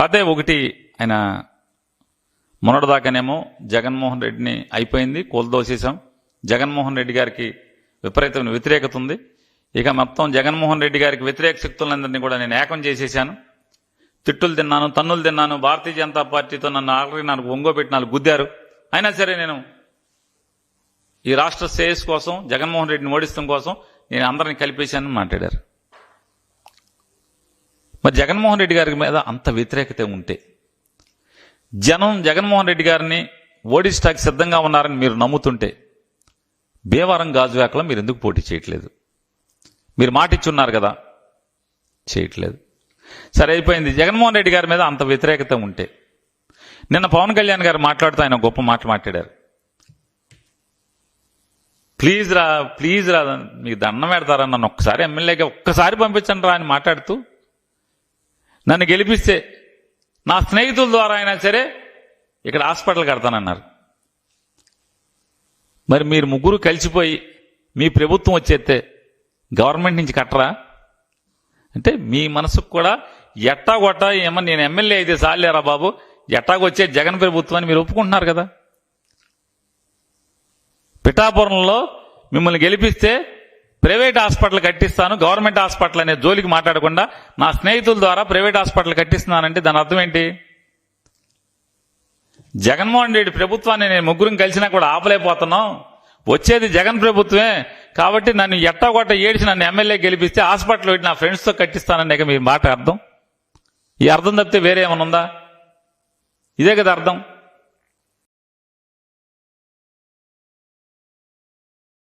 కాదే ఒకటి ఆయన మొన్నటిదాకానేమో జగన్మోహన్ రెడ్డిని అయిపోయింది కూలదోసేసాం జగన్మోహన్ రెడ్డి గారికి విపరీతమైన వ్యతిరేకత ఉంది. ఇక మొత్తం జగన్మోహన్ రెడ్డి గారికి వ్యతిరేక శక్తులందరినీ కూడా నేను ఏకం చేసేసాను తిట్టులు తిన్నాను తన్నులు తిన్నాను భారతీయ జనతా పార్టీతో నన్ను ఆల్రెడీ నాకు ఒంగోబెట్టి నాలుగు గుద్దారు. అయినా సరే నేను ఈ రాష్ట్ర శ్రేయస్ కోసం జగన్మోహన్ రెడ్డిని ఓడిస్తాం కోసం నేను అందరిని కలిపేశానని మాట్లాడారు. మరి జగన్మోహన్ రెడ్డి గారి మీద అంత వ్యతిరేకత ఉంటే జనం జగన్మోహన్ రెడ్డి గారిని ఓడిస్తాకి సిద్ధంగా ఉన్నారని మీరు నమ్ముతుంటే భీమవరం గాజువాకలో మీరు ఎందుకు పోటీ చేయట్లేదు? మీరు మాటిచ్చున్నారు కదా చేయట్లేదు. సరే అయిపోయింది. జగన్మోహన్ రెడ్డి గారి మీద అంత వ్యతిరేకత ఉంటే నిన్న పవన్ కళ్యాణ్ గారు మాట్లాడుతూ ఆయన గొప్ప మాట మాట్లాడారు. ప్లీజ్ రా ప్లీజ్ రా మీకు దండం పెడతారా? నన్ను ఒక్కసారి ఎమ్మెల్యేగా ఒక్కసారి పంపించండి రా అని మాట్లాడుతూ నన్ను గెలిపిస్తే నా స్నేహితుల ద్వారా అయినా సరే ఇక్కడ హాస్పిటల్ కడతానన్నారు. మరి మీరు ముగ్గురు కలిసిపోయి మీ ప్రభుత్వం వచ్చేస్తే గవర్నమెంట్ నుంచి కట్టరా? అంటే మీ మనసుకు కూడా ఎట్టా కొట్ట ఏమన్నా నేను ఎమ్మెల్యే అయితే చాలేరా బాబు? ఎట్టాకొచ్చే జగన్ ప్రభుత్వం అని మీరు ఒప్పుకుంటున్నారు కదా. పిఠాపురంలో మిమ్మల్ని గెలిపిస్తే ప్రైవేట్ హాస్పిటల్ కట్టిస్తాను గవర్నమెంట్ హాస్పిటల్ అనే జోలికి మాట్లాడకుండా నా స్నేహితుల ద్వారా ప్రైవేట్ హాస్పిటల్ కట్టిస్తున్నానంటే దాని అర్థం ఏంటి? జగన్మోహన్ రెడ్డి ప్రభుత్వాన్ని నేను ముగ్గురం కలిసినా కూడా ఆపలేకపోతున్నాం. వచ్చేది జగన్ ప్రభుత్వమే. కాబట్టి నన్ను ఎట్టగొట్ట ఏడిచి నన్ను ఎమ్మెల్యే గెలిపిస్తే హాస్పిటల్ పెట్టి నా ఫ్రెండ్స్తో కట్టిస్తానని మీ మాట అర్థం? ఈ అర్థం తప్పితే వేరే ఏమైనా ఉందా? ఇదే కదా అర్థం.